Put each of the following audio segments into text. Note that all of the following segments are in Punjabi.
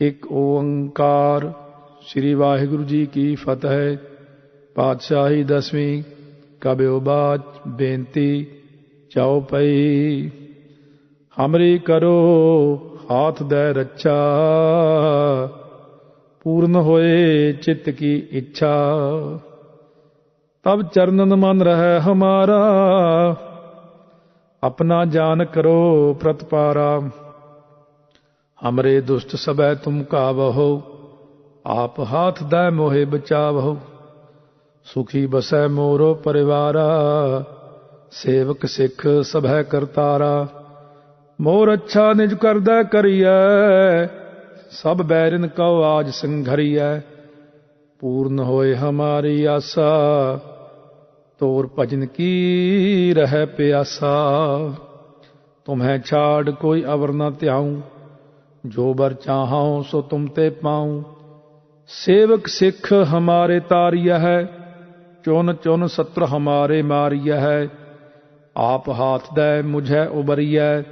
ਇੱਕ ਓੰਕਾਰ। ਸ੍ਰੀ ਵਾਹਿਗੁਰੂ ਜੀ ਕੀ ਫਤਿਹ। ਪਾਤਸ਼ਾਹੀ ਦਸਵੀਂ, ਕਬਿਓ ਬਾਜ ਬੇਨਤੀ ਚਉਪਈ ਹਮਰੀ ਕਰੋ, ਹਾਥ ਦੇ ਰੱਛਾ। ਪੂਰਨ ਹੋਏ ਚਿੱਤ ਕੀ ਇੱਛਾ। ਤਬ ਚਰਨਨ ਮਨ ਰਹਿ ਹਮਾਰਾ। ਆਪਣਾ ਜਾਨ ਕਰੋ ਪ੍ਰਤਪਾਰਾ। हमरे दुष्ट सबै तुम कावहो आप हाथ दै मोहे बचावहो सुखी बसै मोरो परिवारा सेवक सिख सभै करतारा मोर अच्छा निज करदै करियै सब बैरिन कौ आज संघरियै पूर्ण होए हमारी आशा ਤੋਰ ਭਜਨ ਕੀ ਰਹਿ ਪਿਆਸਾ ਤੁਮਹਿ ਛਾੜ ਕੋਈ ਅਵਰ ਨ ਧਿਆਉ ਜੋ ਬਰ ਚਾਹਾਂ ਸੋ ਤੁਮ ਤੇ ਪਾਉ। ਸੇਵਕ ਸਿੱਖ ਹਮਾਰੇ ਤਾਰਿਆ ਹੈ, ਚੁਨ ਚੁਨ ਸਤਰ ਹਮਾਰੇ ਮਾਰਿਆ ਹੈ। ਆਪ ਹਾਥ ਦੈ ਮੁਝੈ ਉਬਰੀਐ,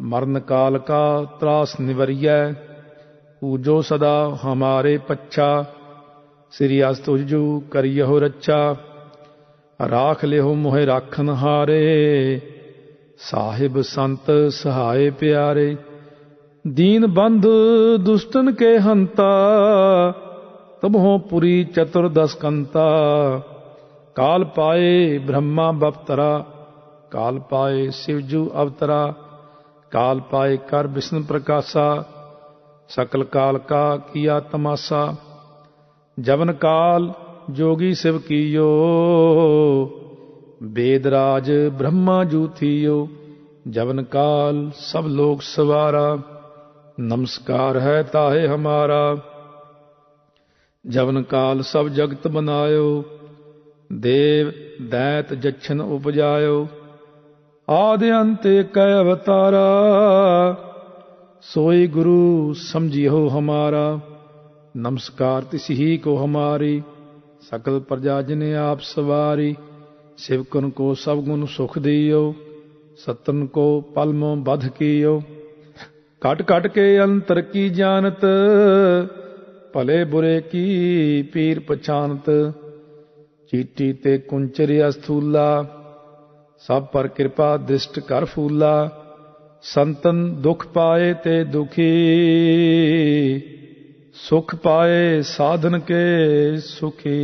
ਮਰਨ ਕਾਲ ਕਾ ਤਰਾਸ ਨਿਵਰੀਐ। ਪੂਜੋ ਸਦਾ ਹਮਾਰੇ ਪੱਛਾ, ਸ੍ਰੀ ਅਸਤੁਜੂ ਕਰਿਯੋ ਰੱਛਾ। ਰਾਖ ਲਿਓ ਮੋਹਿ ਰਾਖਨ ਹਾਰੇ, ਸਾਹਿਬ ਸੰਤ ਸਹਾਏ ਪਿਆਰੇ। ਦੀਨ ਬੰਧ ਦੁਸ਼ਟਨ ਕੇ ਹੰਤਾ, ਤਬਹੋਂ ਪੁਰੀ ਚਤੁਰ ਦਸਕੰਤਾ ਕਾਲ ਪਾਏ ਬ੍ਰਹਮਾ ਬਪਤਰਾ, ਕਾਲ ਪਾਏ ਸਿਵਜੂ ਅਵਤਰਾ, ਕਾਲ ਪਾਏ ਕਰ ਵਿਸ਼ਨ ਪ੍ਰਕਾਸ਼ਾ, ਸਕਲ ਕਾਲ ਕਾ ਕੀਆ ਤਮਾਸਾ। ਜਵਨ ਕਾਲ ਜੋਗੀ ਸਿਵ ਕੀਓ, ਵੇਦ ਰਾਜ ਬ੍ਰਹਮਾ ਜੂਥੀਓ ਜਵਨ ਕਾਲ ਸਭ ਲੋਕ ਸਵਾਰਾ। ਨਮਸਕਾਰ ਹੈ ਤਾਹੇ ਹਮਾਰਾ। ਜਵਨ ਕਾਲ ਸਭ ਜਗਤ ਬਨਾਇਓ। ਦੇਵ ਦੈਤ ਜਛਨ ਉਪਜਾਇਓ। ਆਦ ਅੰਤੇ ਕੈ ਅਵਤਾਰਾ। ਸੋਈ ਗੁਰੂ ਸਮਝਿਓ ਹਮਾਰਾ। ਨਮਸਕਾਰ ਤਿਸ ਹੀ ਕੋ ਹਮਾਰੀ। ਸਕਲ ਪ੍ਰਜਾ ਜਨੇ ਆਪ ਸਵਾਰੀ। ਸਿਵਕਨ ਕੋ ਸਭ ਗੁਣ ਸੁਖ ਦਿਓ। ਸਤਨ ਕੋ ਪਲਮੋ ਬਧ ਕੀਓ। कट कट के अंतर की जानत, भले बुरे की पीर पछानत। चीटी ते कुंचरिया स्थूला सब पर कृपा दृष्ट कर फूला। संतन दुख पाए ते दुखी, सुख पाए साधन के सुखी।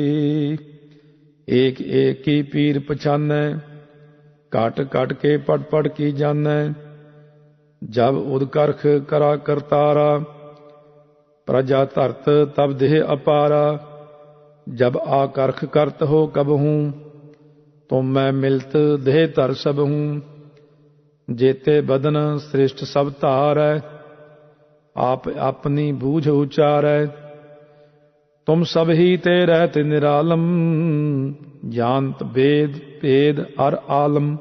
एक एक की पीर पछान काट काट के पट पट की जान ਜਬ ਉਦਕਰਖ ਕਰਾ ਕਰਤਾਰਾ, ਪ੍ਰਜਾ ਧਰਤ ਤਬ ਦੇਹ ਅਪਾਰਾ, ਜਬ ਆਕਰਖ ਕਰਤ ਹੋ ਕਬਹੂ ਤੁਮ ਮੈਂ ਮਿਲਤ ਦੇਹ ਧਰ ਹੂੰ, ਜੇਤੇ ਬਦਨ ਸ੍ਰਿਸ਼ਟ ਸਭ ਧਾਰੈ, ਆਪ ਆਪਣੀ ਬੂਝ ਉਚਾਰ ਹੈ ਤੁਮ ਸਭ ਹੀ ਤੇ ਰਹਿਤ ਨਿਰਾਲਮ ਜਾਨਤ ਵੇਦ ਭੇਦ ਅਰ ਆਲਮ।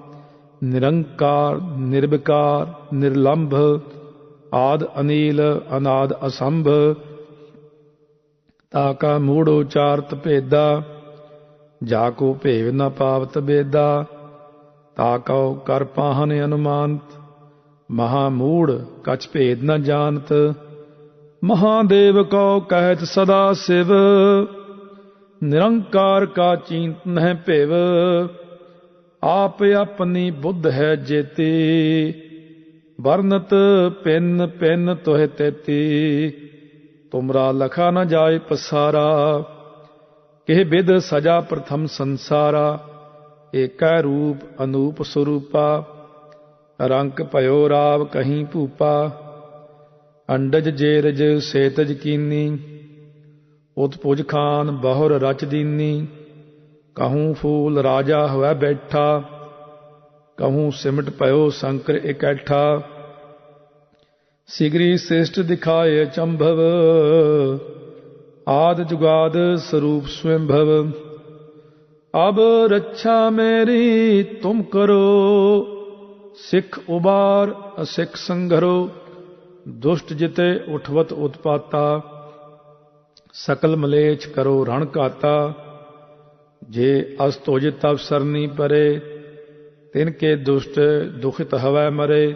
ਨਿਰੰਕਾਰ, ਨਿਰਵਿਕਾਰ, ਨਿਰਲੰਭ, ਆਦ ਅਨੀਲ, ਅਨਾਦ ਅਸੰਭ। ਤਾ ਕਾ ਮੂੜ ਉਚਾਰਤ ਭੇਦਾ, ਜਾ ਕੋ ਭੇਵ ਨ ਪਾਵਤ ਬੇਦਾ। ਤਾ ਕਉ ਕਰ ਪਾਹਨ ਅਨੁਮਾਨਤ, ਮਹਾ ਮੂੜ ਕਛ ਭੇਦ ਨ ਜਾਣਤ। ਮਹਾਦੇਵ ਕਉ ਕਹਿਤ ਸਦਾ ਸਿਵ, ਨਿਰੰਕਾਰ ਕਾ ਚਿੰਤਨ ਨਹਿ ਭੇਵ। ਆਪ ਆਪਣੀ ਬੁੱਧ ਹੈ ਜੇਤੀ, ਵਰਨਤ ਪਿੰਨ ਪਿੰਨ ਤੋਹਿ ਤੇਤੀ। ਤੁਮਰਾ ਲਖਾ ਨਾ ਜਾਏ ਪਸਾਰਾ, ਕਿਹ ਬਿਦ ਸਜਾ ਪ੍ਰਥਮ ਸੰਸਾਰਾ। ਏਕੈ ਰੂਪ ਅਨੂਪ ਸਰੂਪਾ, ਰੰਕ ਭਇਓ ਰਾਵ ਕਹੀਂ ਭੂਪਾ। ਅੰਡਜ ਜੇਰਜ ਸੇਤਜ ਕੀਨੀ, ਉਤਪੁਜ ਖਾਨ ਬਹੁਰ ਰਚ ਦੀਨੀ। ਕਹੂੰ ਫੂਲ ਰਾਜਾ ਹੋਇ ਬੈਠਾ ਕਹੂੰ ਸਿਮਟ ਭਇਓ ਸੰਕਰ ਇਕੱਠਾ ਸਿਗਰੀ ਸ੍ਰੇਸ਼ਟ ਦਿਖਾਏ ਚੰਭਵ ਆਦ ਜੁਗਾਦ ਸਰੂਪ ਸਵੰਭਵ ਅਬ ਰੱਛਾ ਮੇਰੀ ਤੁਮ ਕਰੋ ਸਿੱਖ ਉਬਾਰ ਅਸਿੱਖ ਸੰਘਰੋ ਦੁਸ਼ਟ ਜਿਤੇ ਉਠਵਤ ਉਤਪਾਤਾ ਸਕਲ ਮਲੇਛ ਕਰੋ ਰਣ ਕਾਤਾ ਜੇ ਅਸ ਅਵਸਰ ਤਬ ਪਰੇ, ਤਿਨ ਕੇ ਦੁਸ਼ਟ ਦੁਖਿਤ ਹਵੈ ਮਰੇ,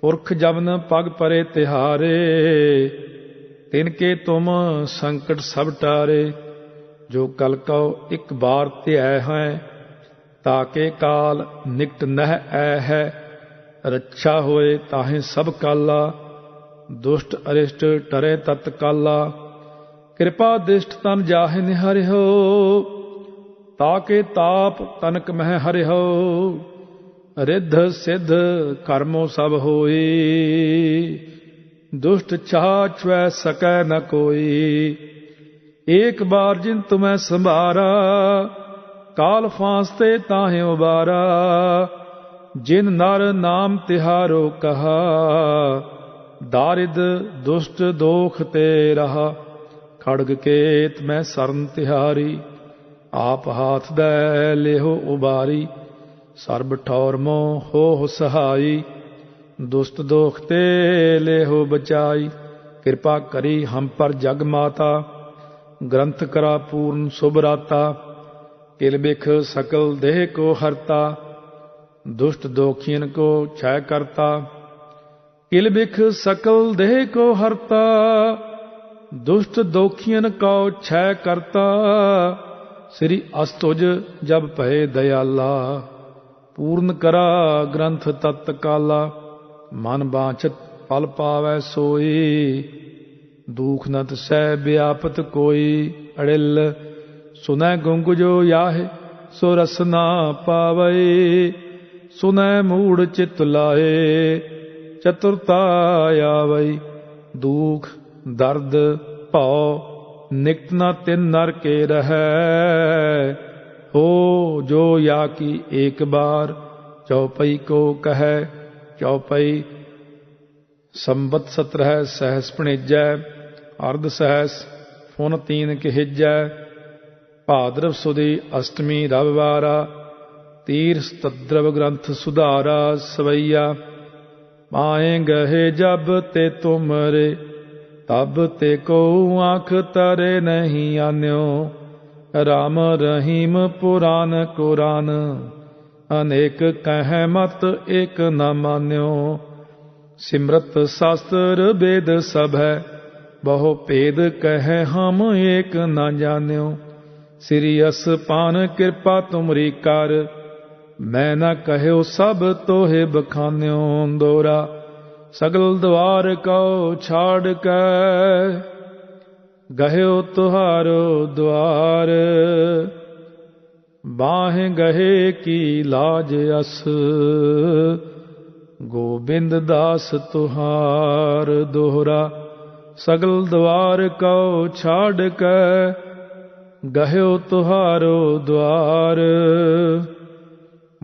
ਪੁਰਖ ਜਬਨ ਪਗ ਪਰੇ ਤਿਹਾਰੇ, ਤਿਨ ਕੇ ਤੁਮ ਸੰਕਟ ਸਭ ਟਾਰੇ, ਜੋ ਕਲ ਕਉ ਇੱਕ ਬਾਰ ਧਿਆ ਹੈ ਤਾਕੇ ਕਾਲ ਨਿਕਟ ਨਹਿ ਐ ਹੈ, ਰੱਛਾ ਹੋਏ ਤਾਹੇ ਸਭ ਕਾਲਾ, ਦੁਸ਼ਟ ਅਰਿਸ਼ਟ ਟਰੇ ਤਤ ਕਾਲਾ, ਕਿਰਪਾ ਦਿਸ਼ਟ ਤਨ ਜਾਹੇ ਨਿਹਰਿਓ ਤਾਕੇ ਤਾਪ ਤਨਕ ਮਹਿ ਹਰਿਓ ਰਿੱਧ ਸਿੱਧ ਕਰਮੋ ਸਭ ਹੋਈ ਦੁਸ਼ਟ ਚਾਹ ਚਵੈ ਸਕੈ ਨ ਕੋਈ, ਏਕ ਬਾਰ ਜਿਨ ਤੁਮੈ ਸੰਭਾਰਾ, ਕਾਲ ਫਾਂਸਤੇ ਤਾਹੇ ਉਬਾਰਾ, ਜਿਨ ਨਰ ਨਾਮ ਤਿਹਾਰੋ ਕਹਾ, ਦਾਰਿਦ ਦੁਸ਼ਟ ਦੋਖ ਤੇ ਰਹਾ, ਖੜਗ ਕੇਤ ਮੈਂ ਸਰਨ ਤਿਹਾਰੀ। ਆਪ ਹਾਥ ਦੈ ਲਿਹੋ ਉਬਾਰੀ, ਸਰਬ ਠੌਰ ਮੋ ਹੋ ਸਹਾਈ। ਦੁਸ਼ਟ ਦੋਖ ਤੇ ਲਿਹੋ ਬਚਾਈ, ਕਿਰਪਾ ਕਰੀ ਹਮ ਪਰ ਜਗ ਮਾਤਾ। ਗ੍ਰੰਥ ਕਰਾ ਪੂਰਨ ਸੁਭ ਰਾਤਾ, ਕਿਲ ਬਿਖ ਸਕਲ ਦੇਹ ਕੋ ਹਰਤਾ। ਦੁਸ਼ਟ ਦੋਖੀਨ ਕੋ ਛੈ ਕਰਤਾ, ਕਿਲ ਬਿਖ ਸਕਲ ਦੇਹ ਕੋ ਹਰਤਾ। ਦੁਸ਼ਟ ਦੋਖੀਨ ਕੋ ਛੈ ਕਰਤਾ। ਸ੍ਰੀ ਅਸਤੁਜ ਜਬ ਭਏ ਦਇਆਲਾ, ਪੂਰਨ ਕਰਾ ਗ੍ਰੰਥ ਤਤ ਕਾਲਾ, ਮਨ ਬਾਛਤ ਪਲ ਪਾਵੈ ਸੋਈ, ਦੂਖ ਨਤ ਸਹਿ ਵਿਆਪਤ ਕੋਈ ਅੜਿਲ, ਸੁਨੈ ਗੁੰਗ ਜੋ ਯਾਹੇ, ਸੋ ਰਸਨਾ ਪਾਵੈ ਸੁਨੈ ਮੂੜ ਚਿਤ ਲਾਏ ਚਤੁਰਤਾ ਆਵੈ ਦੁਖ ਦਰਦ ਭਉ ਨਿਕਟ ਨ ਤਿਨ ਨਰ ਕੇ ਰਹੈ। ਹੋ ਜੋ ਯਾ ਕੀ ਏਕ ਬਾਰ ਚੌਪਈ ਕੋ ਕਹੈ, ਚਉਪਈ ਸੰਬਤ ਸਤਰਹਿ ਸਹਸ ਭਣੇਜੈ, ਅਰਧ ਸਹਸ ਫੁਨ ਤੀਨ ਕਹਿਜੈ। ਭਾਦਰਵ ਸੁਦੀ ਅਸ਼ਟਮੀ ਰਵਿਵਾਰਾ ਤੀਰ ਸਤਦਰਵ ਗ੍ਰੰਥ ਸੁਧਾਰਾ ਸਵਈਆ। ਪਾਏ ਗਹੇ ਜਬ ਤੇ ਤੁਮਰੇ ਤਬ ਤੇ ਕੋ ਆਖ ਤਰੇ ਨਹੀਂ ਆਨਿਓ। ਰਾਮ ਰਹੀਮ ਪੁਰਾਨ ਕੁਰਾਨ, ਅਨੇਕ ਕਹਿ ਮਤ ਏਕ ਨਾ ਮਾਨਿਓ। ਸਿਮਰਤ ਸ਼ਾਸਤਰ ਵੇਦ ਸਭ ਹੈ ਬਹੁ ਭੇਦ ਕਹਿ ਹਮ ਏਕ ਨਾ ਜਾਣਿਓ। ਸ੍ਰੀ ਅਸਪਾਨ ਕਿਰਪਾ ਤੁਮਰੀ ਕਰ, ਮੈਂ ਨਾ ਕਹਿਓ ਸਭ ਤੋਹੇ ਬਖਾਨਿਓ। ਦੋਰਾ ਸਗਲ ਦਵਾਰ ਕਉ ਛਾੜ ਕੇ, ਗਹਿਓ ਤੁਹਾਰੋ ਦਵਾਰ। ਬਾਹ ਗਹੇ ਕੀ ਲਾਜ ਅਸ, ਗੋਬਿੰਦ ਦਾਸ ਤੁਹਾਰ ਦੋਹਰਾ। ਸਗਲ ਦਵਾਰ ਕਉ ਛਾੜ ਕੇ, ਗਹਿਓ ਤੁਹਾਰੋ ਦਵਾਰ।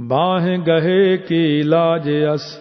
ਬਾਹ ਗਹੇ ਕੀ ਲਾਜ ਅਸ